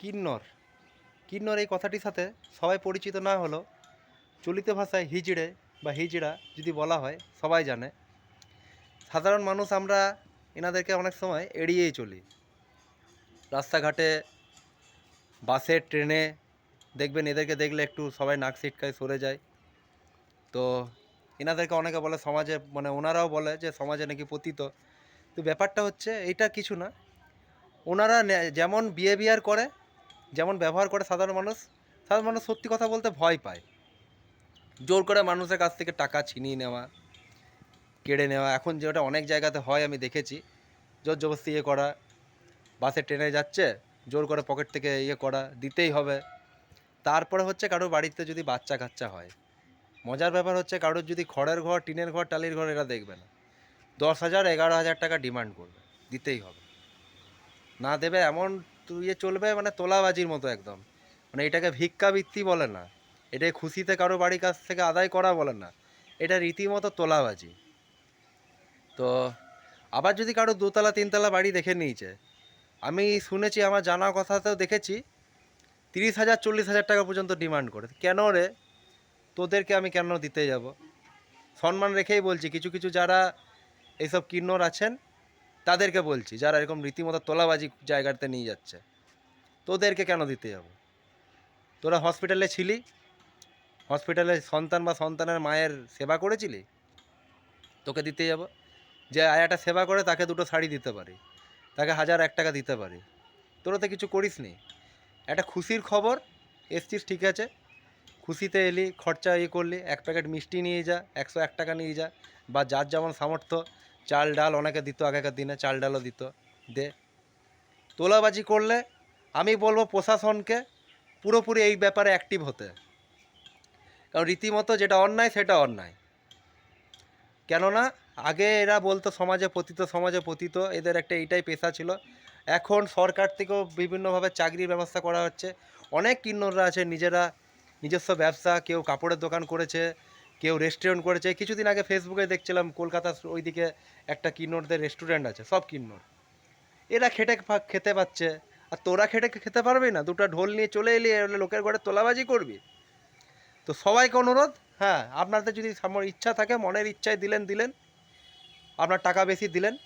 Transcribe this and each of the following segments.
কিন্নর। কিন্নর এই কথাটির সাথে সবাই পরিচিত না হলেও চলিত ভাষায় হিজড়ে বা হিজড়া যদি বলা হয়, সবাই জানে। সাধারণ মানুষ আমরা এনাদেরকে অনেক সময় এড়িয়েই চলি। রাস্তাঘাটে, বাসে, ট্রেনে দেখবেন এদেরকে দেখলে একটু সবাই নাক সিটকায় সরে যায়। তো এনাদেরকে অনেকে বলে সমাজে মানে ওনারাও বলে যে সমাজে নাকি পতিত। তো ব্যাপারটা হচ্ছে এইটা কিছু না। ওনারা যেমন বিহেভিয়ার করে যেমন ব্যবহার করে সাধারণ মানুষ সাধারণ মানুষ সত্যি কথা বলতে ভয় পায়। জোর করে মানুষের কাছ থেকে টাকা ছিনিয়ে নেওয়া, কেড়ে নেওয়া। এখন যেটা অনেক জায়গাতে হয়, আমি দেখেছি। জোর জবরদস্তি ইয়ে করা, বাসে ট্রেনে যাচ্ছে, জোর করে পকেট থেকে ইয়ে করা, দিতেই হবে। তারপরে হচ্ছে কারোর বাড়িতে যদি বাচ্চা কাচ্চা হয়। মজার ব্যাপার হচ্ছে কারোর যদি খড়ের ঘর, টিনের ঘর, টালির ঘর, এরা দেখবে না। দশ হাজার, এগারো হাজার টাকা ডিমান্ড করবে। দিতেই হবে। না দেবে এমন ইয়ে চলবে মানে তোলাবাজির মতো একদম। মানে এটাকে ভিক্ষাবৃত্তি বলে না। এটাকে খুশিতে কারও বাড়ির কাছ থেকে আদায় করা বলে না। এটা রীতিমতো তোলাবাজি। তো, আবার যদি কারও দোতলা, তিনতলা বাড়ি দেখে নিয়েছে। আমি শুনেছি, আমার জানা কথাতেও দেখেছি, তিরিশ হাজার, চল্লিশ হাজার টাকা পর্যন্ত ডিমান্ড করে। কেন রে? তোদেরকে আমি কেন দিতে যাব? সম্মান রেখেই বলছি, কিছু কিছু যারা এইসব কিন্নর আছেন তাদেরকে বলছি, যারা এরকম রীতিমতো তোলাবাজি জায়গাতে নিয়ে যাচ্ছে, তোদেরকে কেন দিতে যাব? তোরা হসপিটালে ছিলি? হসপিটালে সন্তান বা সন্তানের মায়ের সেবা করেছিলি? তোকে দিতে যাব। যে আয়াটা সেবা করে, তাকে দুটো শাড়ি দিতে পারি, তাকে হাজার এক টাকা দিতে পারি। তোরা তো কিছু করিস নি। একটা খুশির খবর, এসছিস ঠিক আছে। খুশিতে এলি, খরচা ইয়ে করলি, এক প্যাকেট মিষ্টি নিয়ে যা, একশো এক টাকা নিয়ে যা, বা যার যেমন সামর্থ্য চাল ডাল অনেকে দিত, আগেকার দিনে চাল ডালও দিত। দে, তোলাবাজি করলে আমি বলব প্রশাসনকে পুরোপুরি এই ব্যাপারে অ্যাক্টিভ হতে। কারণ রীতিমতো যেটা অন্যায়, সেটা অন্যায়। কেননা আগে এরা বলতো সমাজে পতিত সমাজে পতিত, এদের একটা এইটাই পেশা ছিল। এখন সরকার থেকেও বিভিন্নভাবে চাকরির ব্যবস্থা করা হচ্ছে। অনেক কিন্নররা আছে, নিজেরা নিজস্ব ব্যবসা, কেউ কাপড়ের দোকান করেছে কেউ রেস্টুরেন্ট করেছে। কিছুদিন আগে ফেসবুকে দেখছিলাম, কলকাতার ওইদিকে একটা কিন্নরদের রেস্টুরেন্ট আছে, সব কিন্নর। এরা খেটে খেতে পাচ্ছে। আর তোরা খেটে খেতে পারবি না, দুটো ঢোল নিয়ে চলে এলি লোকের ঘরে তোলাবাজি করবি। তো সবাইকে অনুরোধ হ্যাঁ আপনাদের যদি সাম- ইচ্ছা থাকে, মনের ইচ্ছায় দিলেন দিলেন। আপনার টাকা বেশি দিলেন।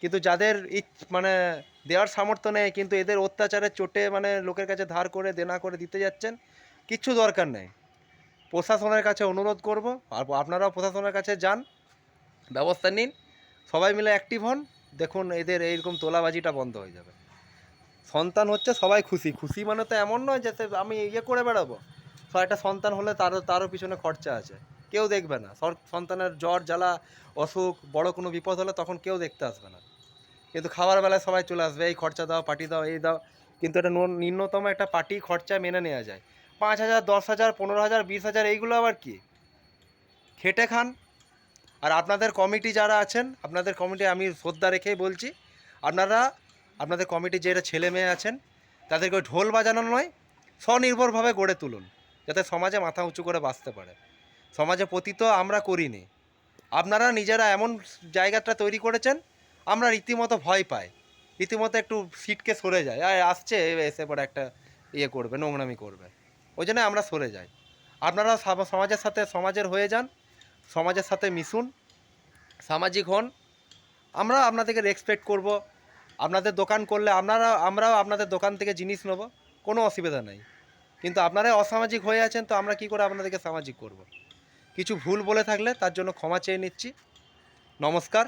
কিন্তু যাদের মানে দেওয়ার সামর্থ্য নেই, কিন্তু এদের অত্যাচারের চোটে মানে লোকের কাছে ধার করে, দেনা করে দিতে যাচ্ছেন কিচ্ছু দরকার নেই। প্রশাসনের কাছে অনুরোধ করব, আর আপনারাও প্রশাসনের কাছে যান। ব্যবস্থা নিন। সবাই মিলে অ্যাক্টিভ হন। দেখুন, এদের এইরকম তোলাবাজিটা বন্ধ হয়ে যাবে। সন্তান হচ্ছে সবাই খুশি। খুশি মানে তো এমন নয় যাতে আমি ইয়ে করে বেড়াবো। একটা সন্তান হলে তারও তারও পিছনে খরচা আছে। কেউ দেখবে না। সন্তানের জ্বর, জ্বালা, অসুখ, বড় কোনো বিপদ হলে তখন কেউ দেখতে আসবে না। কিন্তু খাবার বেলায় সবাই চলে আসবে। এই খরচা দাও, পার্টি দাও, এই দাও। কিন্তু এটা ন্যূন- নিম্নতম একটা পার্টি খরচা মেনে নেওয়া যায়। পাঁচ হাজার, দশ হাজার, পনেরো হাজার, বিশ হাজার, এইগুলো আবার কি? খেটে খান। আর আপনাদের কমিটি যারা আছেন, আপনাদের কমিটি আমি শ্রদ্ধা রেখেই বলছি, আপনারা, আপনাদের কমিটি যেটা ছেলে মেয়ে আছেন, তাদেরকে ঢোল বাজানো নয়, স্বনির্ভরভাবে গড়ে তুলুন, যাতে সমাজে মাথা উঁচু করে বাঁচতে পারে। সমাজে পতিত আমরা করিনি। আপনারা নিজেরা এমন জায়গাটা তৈরি করেছেন, আমরা রীতিমতো ভয় পাই। রীতিমতো একটু সিটকে সরে যায়। আয়, আসছে, এসে পরে একটা ইয়ে করবে, নোংরামি করবে। ওই জন্য আমরা সরে যাই। আপনারা সমাজের সাথে, সমাজের হয়ে যান, সমাজের সাথে মিশুন, সামাজিক হন। আমরা আপনাদেরকে রেসপেক্ট করব। আপনাদের দোকান করলে আপনারা, আমরাও আপনাদের দোকান থেকে জিনিস নেব, কোনো অসুবিধা নেই। কিন্তু আপনারাই অসামাজিক হয়ে আছেন, তো আমরা কি করে আপনাদেরকে সামাজিক করব। কিছু ভুল বলে থাকলে তার জন্য ক্ষমা চেয়ে নিচ্ছি। নমস্কার,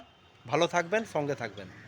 ভালো থাকবেন, সঙ্গে থাকবেন।